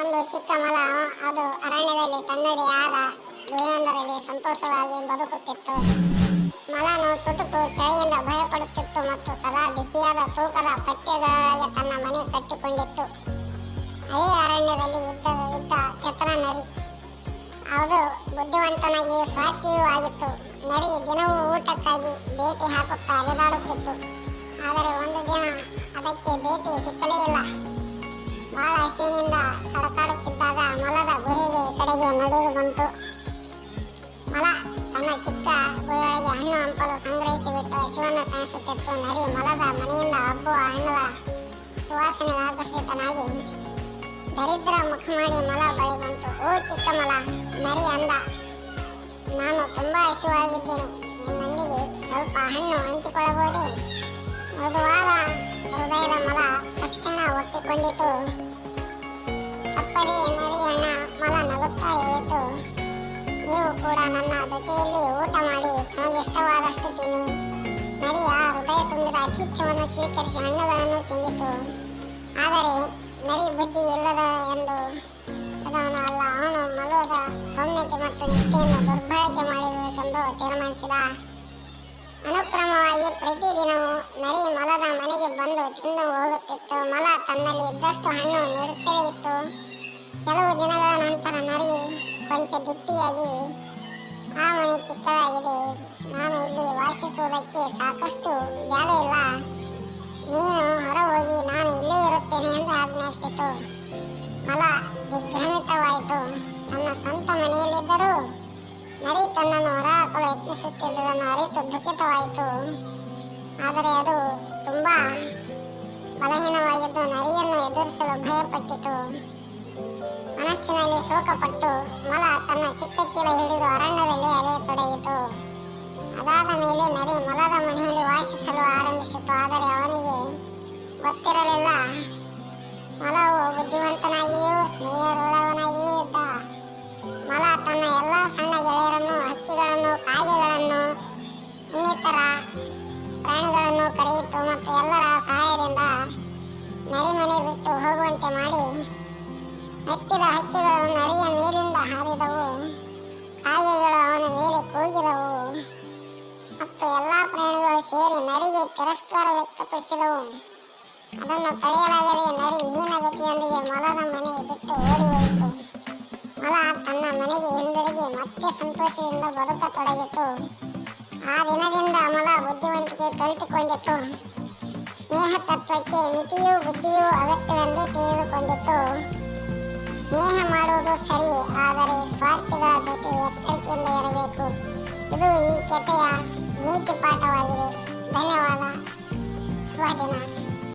ಒಂದು ಚಿಕ್ಕ ಮಲ, ಅದು ಅರಣ್ಯದಲ್ಲಿ ತನ್ನದೇ ಆದ ಗುಹೆಯೊಂದರಲ್ಲಿ ಸಂತೋಷವಾಗಿ ಬದುಕುತ್ತಿತ್ತು. ಮಲನು ಚುಟುಕು ಚಳಿಯಿಂದ ಭಯಪಡುತ್ತಿತ್ತು ಮತ್ತು ಸದಾ ಬಿಸಿಯಾದ ತೂಕದ ಪಟ್ಟೆಗಳೊಳಗೆ ತನ್ನ ಮನೆ ಕಟ್ಟಿಕೊಂಡಿತ್ತು. ಅದೇ ಅರಣ್ಯದಲ್ಲಿ ಇದ್ದ ಇದ್ದ ಚತುರ ನರಿ. ಅದು ಬುದ್ಧಿವಂತನಾಗಿಯೂ ಸ್ವಾರ್ಥಿಯೂ ಆಗಿತ್ತು. ನರಿ ದಿನವೂ ಊಟಕ್ಕಾಗಿ ಬೇಟೆ ಹಾಕುತ್ತಾ ಅಲೆದಾಡುತ್ತಿತ್ತು ಆದರೆ ಒಂದು ದಿನ ಅದಕ್ಕೆ ಬೇಟೆ ಸಿಕ್ಕಲೇ ಇಲ್ಲ. ಬಹಳ ಹಸಿವಿನಿಂದ ತಡಕಾಡುತ್ತಿದ್ದಾಗ ಮಲದ ಗುಹೆಗೆ ಕಡೆಗೆ ನಡೆದು ಬಂತು. ಮಲ ತನ್ನ ಚಿಕ್ಕ ಗುಹೆಯೊಳಗೆ ಹಣ್ಣು ಹಂಪಲು ಸಂಗ್ರಹಿಸಿಬಿಟ್ಟು ಹಸಿವನ್ನು ಕಾಣಿಸುತ್ತಿತ್ತು. ನರಿ ಮಲದ ಮನೆಯಿಂದ ಹಬ್ಬುವ ಹಣ್ಣುಗಳ ಸುವಾಸನೆ ಆಕರ್ಷಿತನಾಗಿ ದರಿದ್ರ ಮುಖ ಮಾಡಿ ಮಲ ಬಳಿ ಬಂತು. ಓ ಚಿಕ್ಕ ಮಲ, ನರಿ ಅಂದ, ನಾನು ತುಂಬ ಹಸಿವಾಗಿದ್ದೇನೆ. ನಿನ್ನೊಂದಿಗೆ ಸ್ವಲ್ಪ ಹಣ್ಣು ಹಂಚಿಕೊಳ್ಳಬಹುದೇ? ಮೃದುವಾದ ಹೃದಯದ ಮಲ ತಕ್ಷಣ ಒಪ್ಪಿಕೊಂಡಿತು. ನರಿ ಅಣ್ಣ, ಮಲ ನಗುತ್ತಾ ಹೇಳಿತು. ನೀವು ಕೂಡ ನನ್ನ ಜೊತೆಯಲ್ಲಿ ಊಟ ಮಾಡಿ ತನಗೆ ಇಷ್ಟವಾದಷ್ಟು ತಿನ್ನಿ. ನರಿ ಆ ಹೃದಯ ತುಂಬಿದ ಆತಿಥ್ಯವನ್ನು ಸ್ವೀಕರಿಸಿ ಹಣ್ಣುಗಳನ್ನು ತಿಂದಿತು. ಆದರೆ, ನರಿ ಬುದ್ಧಿ ಇಲ್ಲದ ಎಂದು ಅದವನು ಅಲ್ಲ. ಅವನು ಮಲದ ಸೌಮ್ಯತೆ ಮತ್ತು ನಿಷ್ಠೆಯನ್ನು ದುರ್ಬಳಕೆ ಮಾಡಬೇಕೆಂದು ತೀರ್ಮಾನಿಸಿದ. ಅನುಕ್ರಮವಾಗಿ ಪ್ರತಿದಿನವೂ ನರಿ ಮಲದ ಮನೆಗೆ ಬಂದು ತಿಂದು ಹೋಗುತ್ತಿತ್ತು. ಮಲ ತನ್ನಲ್ಲಿ ಇದ್ದಷ್ಟು ಹಣ್ಣು ನೀಡುತ್ತಲೇ ಇತ್ತು. ಕೆಲವು ದಿನಗಳ ನಂತರ ನರಿ ಕೊಂಚ ದಿಟ್ಟಿಯಾಗಿ, ಆ ಮನೆ ಚಿಕ್ಕದಾಗಿದೆ. ನಾನು ಇಲ್ಲಿ ವಾಸಿಸುವುದಕ್ಕೆ ಸಾಕಷ್ಟು ಜಾಗ ಇಲ್ಲ. ನೀನು ಹೊರ ಹೋಗಿ ನಾನು ಇಲ್ಲೇ ಇರುತ್ತೇನೆ ಎಂದು ಆಜ್ಞಾಪಿಸಿತು. ಮಲ ದಿಗ್ಭ್ರಮಿತವಾಯಿತು. ತನ್ನ ಸ್ವಂತ ಮನೆಯಲ್ಲಿದ್ದರೂ ನರಿ ತನ್ನನ್ನು ಹೊರಹಾಕಲು ಯತ್ನಿಸುತ್ತಿದ್ದುದನ್ನು ಅರಿತು ದುಃಖಿತವಾಯಿತು. ಆದರೆ ಅದು ತುಂಬ ಬಲಹೀನವಾಗಿದ್ದು ನರಿಯನ್ನು ಎದುರಿಸಲು ಭಯಪಟ್ಟಿತು. ಮನಸ್ಸಿನಲ್ಲಿ ಶೋಕಪಟ್ಟು ಮಲ ತನ್ನ ಚಿಕ್ಕ ಚೀಲ ಹಿಡಿದು ಅರಣ್ಯದಲ್ಲಿ ಅಲೆಯತೊಡಗಿತು. ಅದಾದ ಮೇಲೆ ನರಿ ಮಲದ ಮನೆಯಲ್ಲಿ ವಾಸಿಸಲು ಆರಂಭಿಸಿತು. ಆದರೆ ಅವನಿಗೆ ಗೊತ್ತಿರಲಿಲ್ಲ. ಮಲವು ಬುದ್ಧಿವಂತನಾಗಿಯೂ ಸ್ನೇಹವುಳ್ಳವನಾಗಿಯೂ ಇದ್ದ. ಮಲ ತನ್ನ ಕರೆಯಿತು ಮತ್ತು ಎಲ್ಲರ ಸಹಾಯದಿಂದ ನರಿಮನೆ ಬಿಟ್ಟು ಹೋಗುವಂತೆ ಮಾಡಿ ಮೆಟ್ಟಿದ ಹಕ್ಕಿಗಳು ನರಿಯ ಮೇಲಿಂದ ಹಾರಿದವು. ಕಾಗೆಗಳು ಅವನ ಮೇಲೆ ಕೂಗಿದವು. ಮತ್ತು ಎಲ್ಲ ಪ್ರಾಣಿಗಳು ಸೇರಿ ನರಿಗೆ ತಿರಸ್ಕಾರ ವ್ಯಕ್ತಪಡಿಸಿದವು. ಅದನ್ನು ತಡೆಯಲಾಗದೆ ನರಿ ಹೀನಗತಿಯೊಂದಿಗೆ ಮಲದ ಮನೆ ಬಿಟ್ಟು ಓಡಿ ಹೋಯಿತು. ಮಲ ತನ್ನ ಮನೆಗೆ ಹಿಂದಿರುಗಿ ಮತ್ತೆ ಸಂತೋಷದಿಂದ ಬದುಕತೊಡಗಿತು. ಆ ದಿನದಿಂದ ಅಮಲ ಬುದ್ಧಿವಂತಿಕೆ ಕಲಿತುಕೊಂಡಿತು. ಸ್ನೇಹ ತತ್ವಕ್ಕೆ ಮಿತಿಯೂ ಬುದ್ಧಿಯೂ ಅಗತ್ಯವೆಂದು ತಿಳಿದುಕೊಂಡಿತು. ಸ್ನೇಹ ಮಾಡುವುದು ಸರಿ, ಆದರೆ ಸ್ವಾರ್ಥಿಗಳ ಜೊತೆ ಎಚ್ಚರಿಕೆಯಿಂದ ಇರಬೇಕು. ಇದು ಈ ಕಥೆಯ ನೀತಿ ಪಾಠವಾಗಿದೆ ಧನ್ಯವಾದ. ಶುಭ ದಿನ.